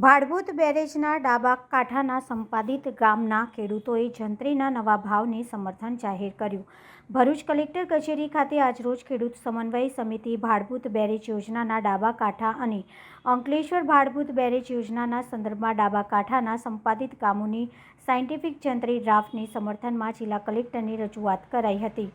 ભાડભૂત બેરેજના ડાબા કાંઠાના સંપાદિત ગામના ખેડૂતોએ જંત્રીના નવા ભાવને સમર્થન જાહેર કર્યું. ભરૂચ કલેક્ટર કચેરી ખાતે આજરોજ ખેડૂત સમન્વય સમિતિ ભાડભૂત બેરેજ યોજનાના ડાબા કાંઠા અને અંકલેશ્વર ભાડભૂત બેરેજ યોજનાના સંદર્ભમાં ડાબા કાંઠાના સંપાદિત ગામોની સાયન્ટિફિક જંત્રી ડ્રાફ્ટને સમર્થનમાં જિલ્લા કલેક્ટરની રજૂઆત કરાઈ હતી.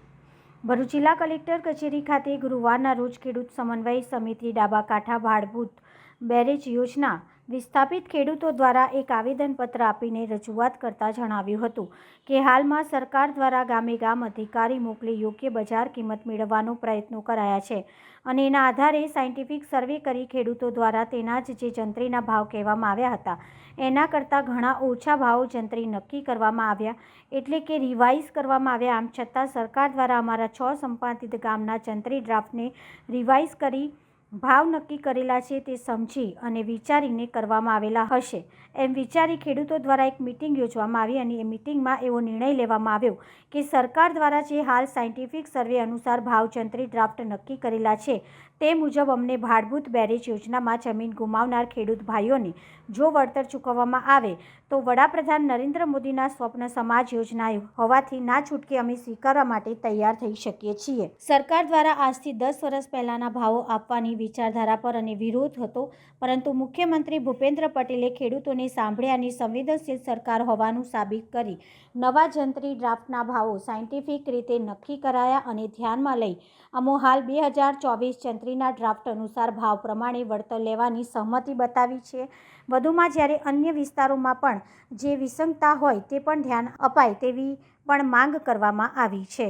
ભરૂચ જિલ્લા કલેક્ટર કચેરી ખાતે ગુરુવારના રોજ ખેડૂત સમન્વય સમિતિ ડાબા કાંઠા ભાડભૂત બેરેજ યોજના વિસ્થાપિત ખેડૂતો દ્વારા એક આવેદનપત્ર આપીને રજૂઆત કરતા જણાવ્યું હતું કે હાલમાં સરકાર દ્વારા ગામે ગામ અધિકારી મોકલી યોગ્ય બજાર કિંમત મેળવવાનો પ્રયત્નો કરાયા છે અને એના આધારે સાયન્ટિફિક સર્વે કરી ખેડૂતો દ્વારા તેના જ જે જંત્રીના ભાવ કહેવામાં આવ્યા હતા, એના કરતાં ઘણા ઓછા ભાવો જંત્રી નક્કી કરવામાં આવ્યા એટલે કે રિવાઇઝ કરવામાં આવ્યા. આમ છતાં સરકાર દ્વારા અમારા છ સંપાદિત ગામના જંત્રી ડ્રાફ્ટને રિવાઇઝ કરી ભાવ નક્કી કરેલા છે તે સમજી અને વિચારીને કરવામાં આવેલા હશે. એમ વિચારી ખેડૂતો દ્વારા એક મિટિંગ યોજવામાં આવી અને એ મિટિંગમાં એવો નિર્ણય લેવામાં આવ્યો કે સરકાર દ્વારા જે હાલ સાયન્ટિફિક સર્વે અનુસાર ભાવચંત્રી ડ્રાફ્ટ નક્કી કરેલા છે તે મુજબ અમને ભાડભૂત બેરેજ યોજનામાં જમીન ગુમાવનાર ખેડૂત ભાઈઓને જો વળતર ચૂકવવામાં આવે તો વડાપ્રધાન નરેન્દ્ર મોદીના સ્વપ્ન સમાજ યોજના હોવાથી ના છૂટકે અમે સ્વીકારવા માટે તૈયાર થઈ શકીએ છીએ. સરકાર દ્વારા આજથી દસ વર્ષ પહેલાંના ભાવો આપવાની વિચારધારા પર અને વિરોધ હતો. પરંતુ મુખ્યમંત્રી ભૂપેન્દ્ર પટેલે ખેડૂતોને સાંભળ્યા અને સંવેદનશીલ સરકાર હોવાનું સાબિત કરી. નવા જંત્રી ડ્રાફ્ટના ભાવો સાયન્ટિફિક રીતે નક્કી કરાયા અને ધ્યાનમાં લઈ. અમો હાલ બે હજાર ચોવીસ જંત્રીના ડ્રાફ્ટ અનુસાર ભાવ પ્રમાણે વળતર લેવાની સહમતિ બતાવી છે. વધુમાં જ્યારે અન્ય વિસ્તારોમાં પણ જે વિસંગતા હોય તે પણ ધ્યાન અપાય તેવી પણ માંગ કરવામાં આવી છે.